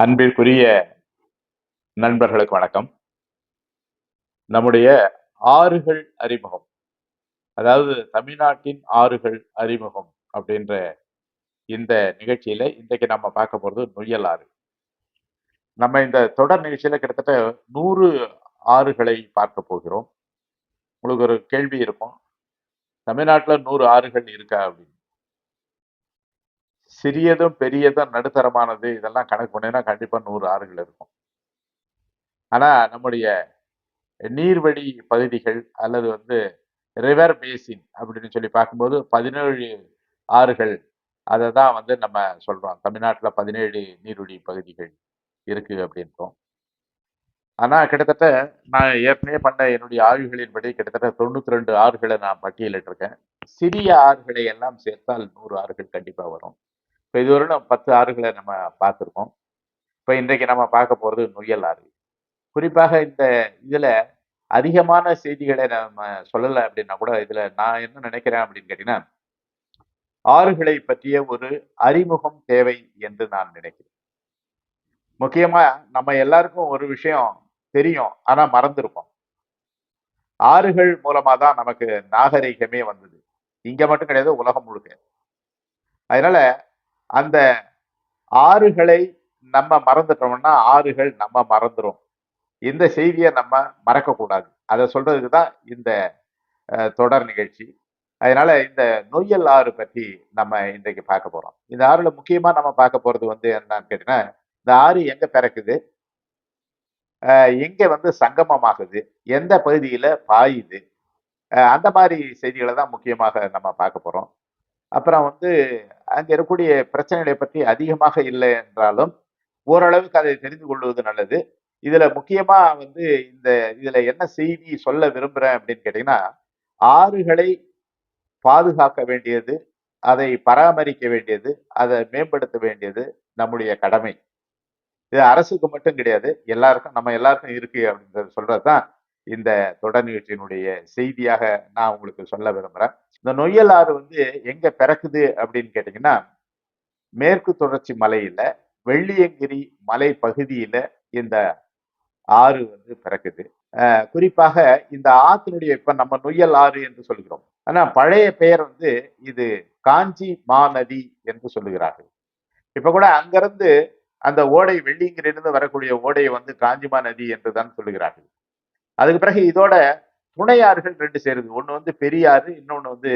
அன்பிற்குரிய நண்பர்களுக்கு வணக்கம். நம்முடைய ஆறுகள் அறிமுகம். அதாவது தமிழ்நாட்டின் ஆறுகள் அறிமுகம் அப்படின்ற இந்த நிகழ்ச்சியில இன்றைக்கு நம்ம பார்க்க போறது நொய்யல் ஆறு. நம்ம இந்த தொடர் நிகழ்ச்சியில கிட்டத்தட்ட நூறு ஆறுகளை பார்க்க போகிறோம். உங்களுக்கு ஒரு கேள்வி இருக்கும். தமிழ்நாட்டில் நூறு ஆறுகள் இருக்கா அப்படின்னு. சிறியதும் பெரியதும் நடுத்தரமானது இதெல்லாம் கணக்கு பண்ணீங்கன்னா கண்டிப்பா நூறு ஆறுகள் இருக்கும். ஆனா நம்முடைய நீர்வழி பகுதிகள் அல்லது வந்து ரிவர் பேசின் அப்படின்னு சொல்லி பார்க்கும்போது பதினேழு ஆறுகள் அதை தான் வந்து நம்ம சொல்றோம். தமிழ்நாட்டில் பதினேழு நீர்வழி பகுதிகள் இருக்கு அப்படின்றோம். ஆனா கிட்டத்தட்ட நான் ஏற்கனவே பண்ண என்னுடைய ஆய்வுகளின்படி கிட்டத்தட்ட தொண்ணூற்றி ரெண்டு ஆறுகளை நான் பட்டியலிட்டிருக்கேன். சிறிய ஆறுகளை எல்லாம் சேர்த்தால் நூறு ஆறுகள் கண்டிப்பாக வரும். இப்போ இதுவரை நம்ம பத்து ஆறுகளை நம்ம பார்த்துருக்கோம். இப்போ இன்றைக்கு நம்ம பார்க்க போகிறது நொய்யல் ஆறு. குறிப்பாக இந்த இதில் அதிகமான செய்திகளை நம்ம சொல்லலை அப்படின்னா கூட இதில் நான் என்ன நினைக்கிறேன் அப்படின்னு கேட்டிங்கன்னா ஆறுகளை பற்றிய ஒரு அறிமுகம் தேவை என்று நான் நினைக்கிறேன். முக்கியமா நம்ம எல்லாருக்கும் ஒரு விஷயம் தெரியும் ஆனா மறந்துருக்கோம் ஆறுகள் மூலமாக தான் நமக்கு நாகரிகமே வந்தது. இங்க மட்டும் கிடையாது உலகம் முழுக்க. அதனால அந்த ஆறுகளை நம்ம மறந்துட்டோம்னா ஆறுகள் நம்ம மறந்துடும் இந்த செய்தியை நம்ம மறக்கக்கூடாது. அதை சொல்றதுக்கு தான் இந்த தொடர் நிகழ்ச்சி. அதனால இந்த நொய்யல் ஆறு பற்றி நம்ம இன்றைக்கு பார்க்க போறோம். இந்த ஆறுல முக்கியமா நம்ம பார்க்க போறது வந்து என்னன்னு கேட்டீங்கன்னா இந்த ஆறு எங்க பிறக்குது? எங்க வந்து சங்கமமாகுது? எந்த பகுதியில பாயுது? அந்த மாதிரி செய்திகளை தான் முக்கியமாக நம்ம பார்க்க போறோம். அப்புறம் வந்து அங்க இருக்கக்கூடிய பிரச்சனைகளை பற்றி அதிகமாக இல்லை என்றாலும் ஓரளவுக்கு அதை தெரிந்து கொள்வது நல்லது. இதுல முக்கியமா வந்து இந்த இதுல என்ன செய்தி சொல்ல விரும்புறேன் அப்படின்னு கேட்டீங்கன்னா ஆறுகளை பாதுகாக்க வேண்டியது அதை பராமரிக்க வேண்டியது அதை மேம்படுத்த வேண்டியது நம்முடைய கடமை. இது அரசுக்கு மட்டும் கிடையாது எல்லாருக்கும் நம்ம எல்லாருக்கும் இருக்கு அப்படின்றத சொல்றதுதான் இந்த தொடர் நிகழ்ச்சியினுடைய செய்தியாக நான் உங்களுக்கு சொல்ல விரும்புறேன். இந்த நொய்யல் ஆறு வந்து எங்க பிறக்குது அப்படின்னு கேட்டீங்கன்னா மேற்கு தொடர்ச்சி மலையில வெள்ளியங்கிரி மலை பகுதியில இந்த ஆறு வந்து பிறக்குது. குறிப்பாக இந்த ஆற்றினுடைய இப்ப நம்ம நொய்யல் ஆறு என்று சொல்கிறோம். ஆனா பழைய பெயர் வந்து இது காஞ்சி மாநதி என்று சொல்லுகிறார்கள். இப்ப கூட அங்கிருந்து அந்த ஓடை வெள்ளியங்கிரிலிருந்து வரக்கூடிய ஓடையை வந்து காஞ்சிமா நதி என்று தான் சொல்லுகிறார்கள். அதுக்கு பிறகு இதோட துணையாறுகள் ரெண்டு சேருது. ஒன்று வந்து பெரியாறு இன்னொன்று வந்து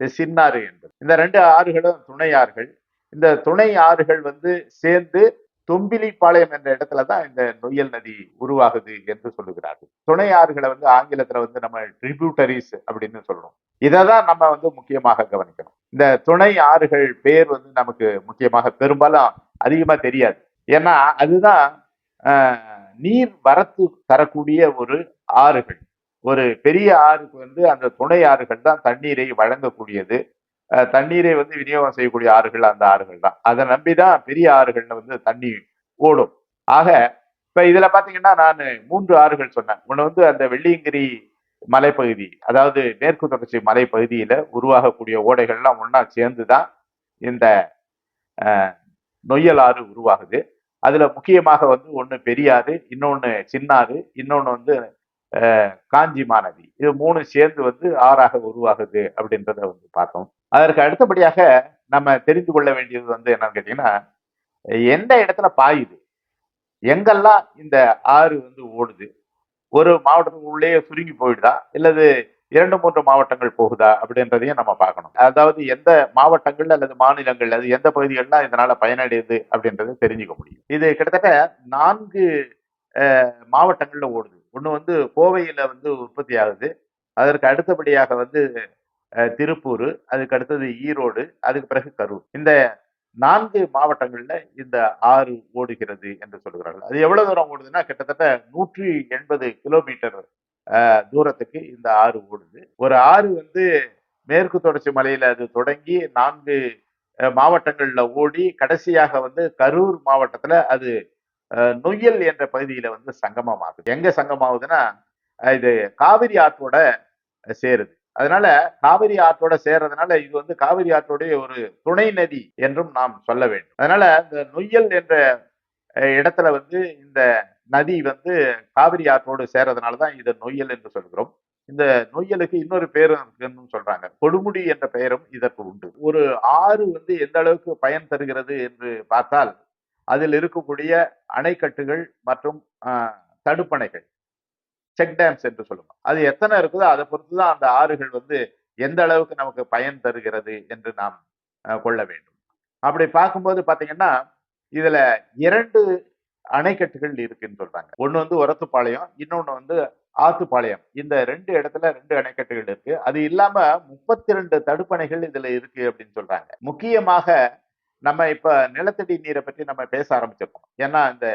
சின்னாறு என்பது. இந்த ரெண்டு ஆறுகளும் துணையாறுகள். இந்த துணை ஆறுகள் வந்து சேர்ந்து தொம்பிலிப்பாளையம் என்ற இடத்துல தான் இந்த நொய்யல் நதி உருவாகுது என்று சொல்லுகிறார்கள். துணை ஆறுகளை வந்து ஆங்கிலத்துல வந்து நம்ம ட்ரிபியூட்டரிஸ் அப்படின்னு சொல்றோம். இதை தான் நம்ம வந்து முக்கியமாக கவனிக்கணும். இந்த துணை ஆறுகள் பேர் வந்து நமக்கு முக்கியமாக பெரும்பாலும் அதிகமா தெரியாது. ஏன்னா அதுதான் நீர் வரத்து தரக்கூடிய ஒரு ஆறுகள். ஒரு பெரிய ஆறுக்கு வந்து அந்த துணை ஆறுகள் தான் தண்ணீரை வழங்கக்கூடியது. தண்ணீரை வந்து விநியோகம் செய்யக்கூடிய ஆறுகள் அந்த ஆறுகள் தான். அதை நம்பிதான் பெரிய ஆறுகள்ல வந்து தண்ணி ஓடும். ஆக இப்ப இதுல பாத்தீங்கன்னா நான் மூன்று ஆறுகள் சொன்னேன். ஒண்ணு வந்து அந்த வெள்ளியங்கிரி மலைப்பகுதி அதாவது மேற்கு தொடர்ச்சி மலைப்பகுதியில உருவாகக்கூடிய ஓடைகள்லாம் ஒன்னா சேர்ந்துதான் இந்த நொய்யல் ஆறு உருவாகுது. அதுல முக்கியமாக வந்து ஒன்று பெரியாறு இன்னொன்று சின்னாறு இன்னொன்று வந்து காஞ்சி மாநதி. இது மூணு சேர்ந்து வந்து ஆறாக உருவாகுது அப்படின்றத வந்து பார்த்தோம். அதற்கு அடுத்தபடியாக நம்ம தெரிந்து கொள்ள வேண்டியது வந்து என்னன்னு கேட்டீங்கன்னா எந்த இடத்துல பாயுது? எங்கெல்லாம் இந்த ஆறு வந்து ஓடுது? ஒரு மாவட்டத்துக்கு உள்ளே சுருங்கி போயிடுதா? இல்லது இரண்டு மூன்று மாவட்டங்கள் போகுதா அப்படின்றதையும் நம்ம பார்க்கணும். அதாவது எந்த மாவட்டங்கள் அல்லது மாநிலங்கள் அது எந்த பகுதிகள்லாம் இதனால பயனடையுது அப்படின்றத தெரிஞ்சுக்க முடியும். இது கிட்டத்தட்ட நான்கு மாவட்டங்கள்ல ஓடுது. ஒன்று வந்து கோவையில் வந்து உற்பத்தி ஆகுது. அதற்கு அடுத்தபடியாக வந்து திருப்பூர் அதுக்கு அடுத்தது ஈரோடு அதுக்கு பிறகு கரூர். இந்த நான்கு மாவட்டங்கள்ல இந்த ஆறு ஓடுகிறது என்று சொல்கிறார்கள். அது எவ்வளவு தூரம் ஓடுதுன்னா கிட்டத்தட்ட நூற்றி எண்பது கிலோமீட்டர் தூரத்துக்கு இந்த ஆறு ஓடுது. ஒரு ஆறு வந்து மேற்கு தொடர்ச்சி மலையில அது தொடங்கி நான்கு மாவட்டங்களில் ஓடி கடைசியாக வந்து கரூர் மாவட்டத்தில் அது நொய்யல் என்ற பகுதியில் வந்து சங்கமமாகுது. எங்க சங்கமாகுதுன்னா இது காவிரி ஆற்றோட சேருது. அதனால காவிரி ஆற்றோட சேர்றதுனால இது வந்து காவிரி ஆற்றோடைய ஒரு துணை நதி என்றும் நாம் சொல்ல வேண்டும். அதனால இந்த நொய்யல் என்ற இடத்துல வந்து இந்த நதி வந்து காவிரி ஆற்றோடு சேரதுனால தான் இதை நொய்யல் என்று சொல்கிறோம். இந்த நொய்யலுக்கு இன்னொரு பேரும் இருக்குன்னு சொல்றாங்க. கொடுமுடி என்ற பெயரும் இதற்கு உண்டு. ஒரு ஆறு வந்து எந்த அளவுக்கு பயன் தருகிறது என்று பார்த்தால் அதில் இருக்கக்கூடிய அணைக்கட்டுகள் மற்றும் ஆஹ், தடுப்பணைகள் செக் டேம்ஸ் என்று சொல்லுவோம். அது எத்தனை இருக்குதோ அதை பொறுத்து தான் அந்த ஆறுகள் வந்து எந்த அளவுக்கு நமக்கு பயன் தருகிறது என்று நாம் கொள்ள வேண்டும். அப்படி பார்க்கும்போது பார்த்தீங்கன்னா இதுல இரண்டு அணைக்கட்டுகள் இருக்குன்னு சொல்றாங்க. ஒன்று வந்து உரத்துப்பாளையம் இன்னொன்னு வந்து ஆத்துப்பாளையம். இந்த ரெண்டு இடத்துல ரெண்டு அணைக்கட்டுகள் இருக்கு. அது இல்லாம முப்பத்தி ரெண்டு தடுப்பணைகள் இதுல இருக்கு அப்படின்னு சொல்றாங்க. முக்கியமாக நம்ம இப்ப நிலத்தடி நீரை பற்றி நம்ம பேச ஆரம்பிச்சிருக்கோம். ஏன்னா இந்த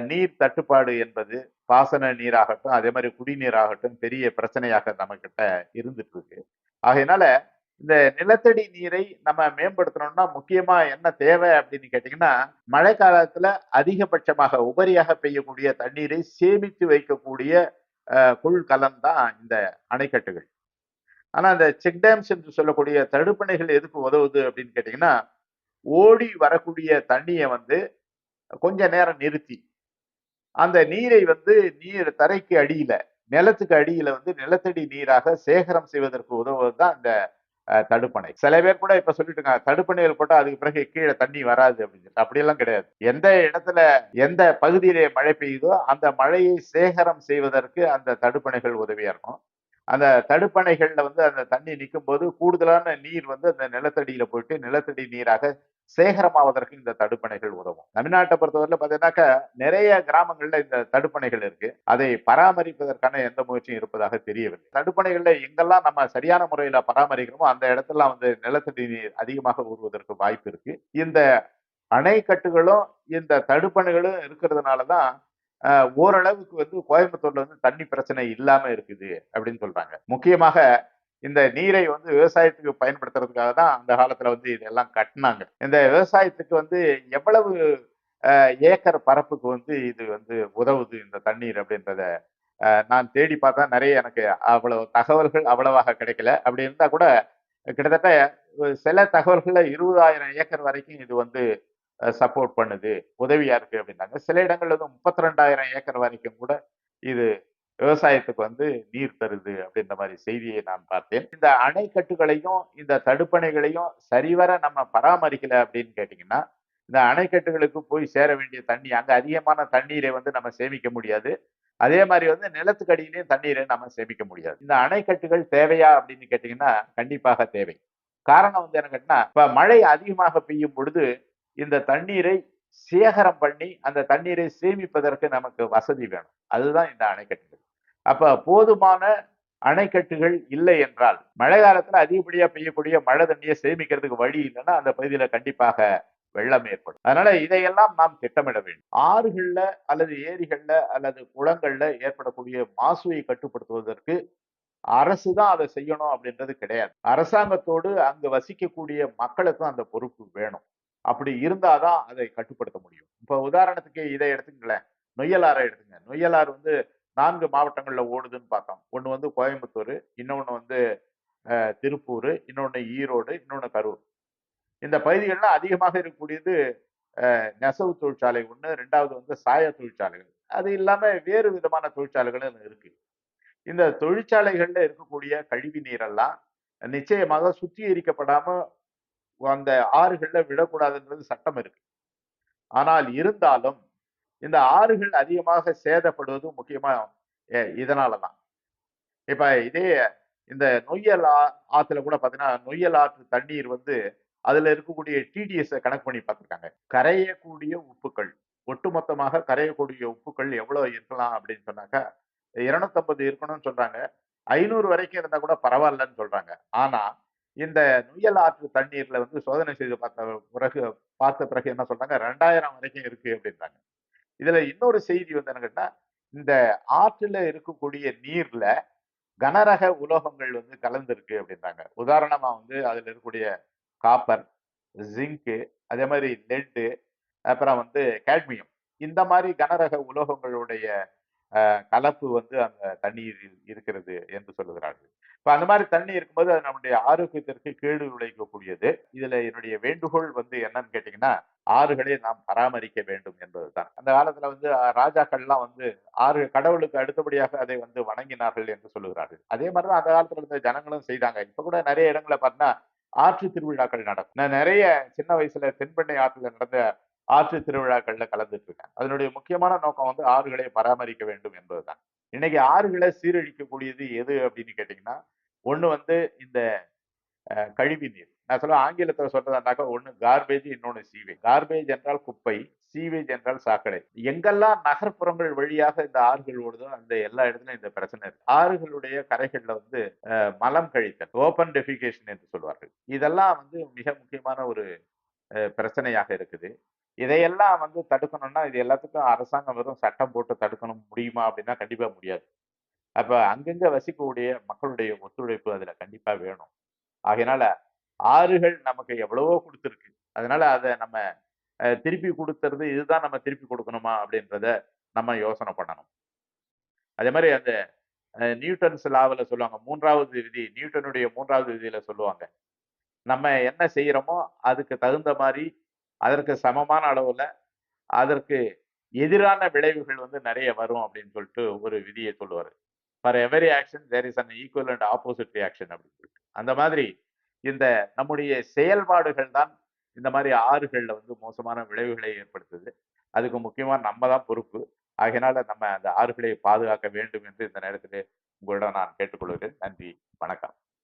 நீர் தட்டுப்பாடு என்பது பாசன நீராகட்டும் அதே மாதிரி குடிநீராகட்டும் பெரிய பிரச்சனையாக நம்ம கிட்ட இருந்துட்டு இருக்கு. ஆகையினால இந்த நிலத்தடி நீரை நம்ம மேம்படுத்தணும்னா முக்கியமா என்ன தேவை அப்படின்னு கேட்டீங்கன்னா மழை காலத்துல அதிகபட்சமாக உபரியாக பெய்யக்கூடிய தண்ணீரை சேமித்து வைக்கக்கூடிய அஹ், கொள்கலன் தான் இந்த அணைக்கட்டுகள். ஆனா இந்த செக் டேம்ஸ் என்று சொல்லக்கூடிய தடுப்பணைகள் எதுக்கு உதவுது அப்படின்னு கேட்டீங்கன்னா ஓடி வரக்கூடிய தண்ணியை வந்து கொஞ்ச நேரம் நிறுத்தி அந்த நீரை வந்து நீர் தரைக்கு அடியில நிலத்துக்கு அடியில வந்து நிலத்தடி நீராக சேகரம் செய்வதற்கு உதவுவது தான் இந்த தடுப்பணை. சில பேர் கூட இப்ப சொல்லிட்டு இருக்காங்க தடுப்பணைகள் போட்டா அதுக்கு பிறகு கீழே தண்ணி வராது அப்படின்னு. சொல்லிட்டு அப்படியெல்லாம் கிடையாது. எந்த இடத்துல எந்த பகுதியிலே மழை பெய்யுதோ அந்த மழையை சேகரம் செய்வதற்கு அந்த தடுப்பணைகள் உதவியா இருக்கும். அந்த தடுப்பணைகளில் வந்து அந்த தண்ணி நிற்கும் போது கூடுதலான நீர் வந்து அந்த நிலத்தடியில் போயிட்டு நிலத்தடி நீராக சேகரமாவதற்கு இந்த தடுப்பணைகள் உதவும். தமிழ்நாட்டை பொறுத்தவரையில் பார்த்தீங்கன்னாக்க நிறைய கிராமங்களில் இந்த தடுப்பணைகள் இருக்கு. அதை பராமரிப்பதற்கான எந்த முயற்சியும் இருப்பதாக தெரியவில்லை. தடுப்பணைகளில் எங்கெல்லாம் நம்ம சரியான முறையில் பராமரிக்கிறோமோ அந்த இடத்துல வந்து நிலத்தடி நீர் அதிகமாக ஊறுவதற்கு வாய்ப்பு இருக்கு. இந்த அணைக்கட்டுகளும் இந்த தடுப்பணைகளும் இருக்கிறதுனால தான் ஓரளவுக்கு வந்து கோயம்புத்தூர்ல வந்து தண்ணி பிரச்சனை இல்லாம இருக்குது அப்படின்னு சொல்றாங்க. முக்கியமாக இந்த நீரை வந்து விவசாயத்துக்கு பயன்படுத்துறதுக்காக தான் அந்த காலத்துல வந்து இதெல்லாம் கட்டினாங்க. இந்த விவசாயத்துக்கு வந்து எவ்வளவு ஏக்கர் பரப்புக்கு வந்து இது வந்து உதவுது இந்த தண்ணீர் அப்படின்றத நான் தேடி பார்த்தா நிறைய எனக்கு அவ்வளவு தகவல்கள் அவ்வளவாக கிடைக்கல. அப்படி இருந்தா கூட கிட்டத்தட்ட சில தகவல்களில் இருபதாயிரம் ஏக்கர் வரைக்கும் இது வந்து சப்போர்ட் பண்ணுது. உதவியா இருக்கு அப்படின்னாங்க. சில இடங்கள்ல வந்து முப்பத்தி ரெண்டாயிரம் ஏக்கர் வரைக்கும் கூட இது விவசாயத்துக்கு வந்து நீர் தருது அப்படின்ற மாதிரி செய்தியை நான் பார்த்தேன். இந்த அணைக்கட்டுகளையும் இந்த தடுப்பணைகளையும் சரிவர நம்ம பராமரிக்கல அப்படின்னு கேட்டிங்கன்னா இந்த அணைக்கட்டுகளுக்கு போய் சேர வேண்டிய தண்ணி அங்கே அதிகமான தண்ணீரை வந்து நம்ம சேமிக்க முடியாது. அதே மாதிரி வந்து நிலத்துக்கு அடியிலையும் தண்ணீரை நம்ம சேமிக்க முடியாது. இந்த அணைக்கட்டுகள் தேவையா அப்படின்னு கேட்டிங்கன்னா கண்டிப்பாக தேவை. காரணம் வந்து என்ன கேட்டீங்கன்னா இப்போ மழை அதிகமாக பெய்யும் பொழுது இந்த தண்ணீரை சேகரம் பண்ணி அந்த தண்ணீரை சேமிப்பதற்கு நமக்கு வசதி வேணும். அதுதான் இந்த அணைக்கட்டுகள். அப்ப போதுமான அணைக்கட்டுகள் இல்லை என்றால் மழை காலத்துல அதிகப்படியா பெய்யக்கூடிய மழை தண்ணியை சேமிக்கிறதுக்கு வழி இல்லைன்னா அந்த பகுதியில கண்டிப்பாக வெள்ளம் ஏற்படும். அதனால இதையெல்லாம் நாம் திட்டமிட வேண்டும். ஆறுகள்ல அல்லது ஏரிகள்ல அல்லது குளங்கள்ல ஏற்படக்கூடிய மாசுவை கட்டுப்படுத்துவதற்கு அரசு தான் அதை செய்யணும் அப்படின்றது கிடையாது. அரசாங்கத்தோடு அங்கு வசிக்கக்கூடிய மக்களுக்கும் அந்த பொறுப்பு வேணும். அப்படி இருந்தாதான் அதை கட்டுப்படுத்த முடியும். இப்ப உதாரணத்துக்கு இதை எடுத்துங்களேன் நொய்யலாரை எடுத்துங்க. நொய்யலாறு வந்து நான்கு மாவட்டங்கள்ல ஓடுதுன்னு பார்த்தோம். ஒன்று வந்து கோயம்புத்தூர் இன்னொன்னு வந்து திருப்பூர் இன்னொன்று ஈரோடு இன்னொன்று கரூர். இந்த பகுதிகளில் அதிகமாக இருக்கக்கூடியது நெசவு தொழிற்சாலை ஒன்று ரெண்டாவது வந்து சாய தொழிற்சாலைகள். அது இல்லாமல் வேறு விதமான தொழிற்சாலைகளும் இருக்கு. இந்த தொழிற்சாலைகளில் இருக்கக்கூடிய கழிவு நீரெல்லாம் நிச்சயமாக சுத்திகரிக்கப்படாமல் அந்த ஆறுகள்ல விடக்கூடாதுன்றது சட்டம் இருக்கு. ஆனால் இருந்தாலும் இந்த ஆறுகள் அதிகமாக சேதப்படுவது முக்கியமா இதனாலதான். இப்ப இதே இந்த நொய்யல் ஆ- ஆத்துல கூட பாத்தீங்கன்னா நொய்யல் ஆற்று தண்ணீர் வந்து அதுல இருக்கக்கூடிய டிடிஎஸ் கணக்கு பண்ணி பார்த்துருக்காங்க கரையக்கூடிய உப்புக்கள் ஒட்டுமொத்தமாக கரையக்கூடிய உப்புக்கள் எவ்வளவு இருக்கலாம் அப்படின்னு சொன்னாக்கா இருநூத்தம்பது இருக்கணும்னு சொல்றாங்க. ஐநூறு வரைக்கும் இருந்தா கூட பரவாயில்லன்னு சொல்றாங்க. ஆனா இந்த நொய்யல் ஆற்று தண்ணீர்ல வந்து சோதனை செய்து பார்த்த பிறகு பார்த்த பிறகு என்ன சொல்றாங்க? ரெண்டாயிரம் வரைக்கும் இருக்கு அப்படின்றாங்க. இதுல இன்னொரு செய்தி வந்து என்ன இந்த ஆற்றுல இருக்கக்கூடிய நீர்ல கனரக உலோகங்கள் வந்து கலந்துருக்கு அப்படின்றாங்க. உதாரணமா வந்து அதுல இருக்கக்கூடிய காப்பர் ஜிங்கு அதே மாதிரி லெட்டு அப்புறம் வந்து கேட்மியம் இந்த மாதிரி கனரக உலோகங்களுடைய கலப்பு வந்து அந்த தண்ணீரில் இருக்கிறது என்று சொல்லுகிறார்கள். இப்போ அந்த மாதிரி தண்ணி இருக்கும்போது அது நம்முடைய ஆரோக்கியத்திற்கு கேடு விளைவிக்கக்கூடியது. இதுல என்னுடைய வேண்டுகோள் வந்து என்னன்னு கேட்டீங்கன்னா ஆறுகளை நாம் பராமரிக்க வேண்டும் என்பதுதான். அந்த காலத்துல வந்து ராஜாக்கள்லாம் வந்து ஆறு கடவுளுக்கு அடுத்தபடியாக அதை வந்து வணங்கினார்கள் என்று சொல்லுகிறார்கள். அதே மாதிரிதான் அந்த காலத்துல இருந்த ஜனங்களும் செய்தாங்க. இப்ப கூட நிறைய இடங்களை பார்த்தா ஆற்று திருவிழாக்கள் நடக்கும். நான் நிறைய சின்ன வயசுல தென்பெண்ணை ஆற்றுல நடந்த ஆற்று திருவிழாக்கள்ல கலந்துட்டு இருக்கேன் அதனுடைய முக்கியமான நோக்கம் வந்து ஆறுகளை பராமரிக்க வேண்டும் என்பதுதான். இன்னைக்கு ஆறுகளை சீரழிக்கக்கூடியது எது அப்படின்னு கேட்டீங்கன்னா ஒண்ணு வந்து இந்த கழிவு நீர் நான் சொல்ல ஆங்கிலத்துல சொல்றதாண்டாக்க ஒண்ணு கார்பேஜ் இன்னொன்னு சீவேஜ் கார்பேஜ் என்றால் குப்பை சீவேஜ் என்றால் சாக்கடை. எங்கெல்லாம் நகர்ப்புறங்கள் வழியாக இந்த ஆறுகள் ஓடுதோ அந்த எல்லா இடத்துலயும் இந்த பிரச்சனை இருக்கு. ஆறுகளுடைய கரைகள்ல வந்து மலம் கழித்தல் ஓபன் டெஃபிகேஷன் என்று சொல்வார்கள். இதெல்லாம் வந்து மிக முக்கியமான ஒரு பிரச்சனையாக இருக்குது. இதையெல்லாம் வந்து தடுக்கணும்னா இது எல்லாத்துக்கும் அரசாங்கம் வெறும் சட்டம் போட்டு தடுக்கணும் முடியுமா அப்படின்னா கண்டிப்பா முடியாது. அப்ப அங்கங்க வசிக்கக்கூடிய மக்களுடைய ஒத்துழைப்பு அதுல கண்டிப்பா வேணும். ஆகையினால ஆறுகள் நமக்கு எவ்வளவோ கொடுத்துருக்கு. அதனால அதை நம்ம திருப்பி கொடுத்துறது இதுதான் நம்ம திருப்பி கொடுக்கணுமா அப்படின்றத நம்ம யோசனை பண்ணணும். அதே மாதிரி அந்த அஹ், நியூட்டன்ஸ் லாவில் சொல்லுவாங்க மூன்றாவது விதி நியூட்டனுடைய மூன்றாவது விதியில சொல்லுவாங்க. நம்ம என்ன செய்யறோமோ அதுக்கு தகுந்த மாதிரி அதற்கு சமமான அளவுல அதற்கு எதிரான விளைவுகள் வந்து நிறைய வரும் அப்படின்னு சொல்லிட்டு ஒரு விதியை சொல்லுவார். For every action there is an equal and opposite reaction அப்படின்னு சொல்லிட்டு. அந்த மாதிரி இந்த நம்முடைய செயல்பாடுகள் தான் இந்த மாதிரி ஆறுகளில் வந்து மோசமான விளைவுகளை ஏற்படுத்துது. அதுக்கு முக்கியமா நம்ம தான் பொறுப்பு. ஆகையினால நம்ம அந்த ஆறுகளை பாதுகாக்க வேண்டும் என்று இந்த நேரத்தில் உங்களிடம் நான் கேட்டுக்கொள்கிறேன். நன்றி. வணக்கம்.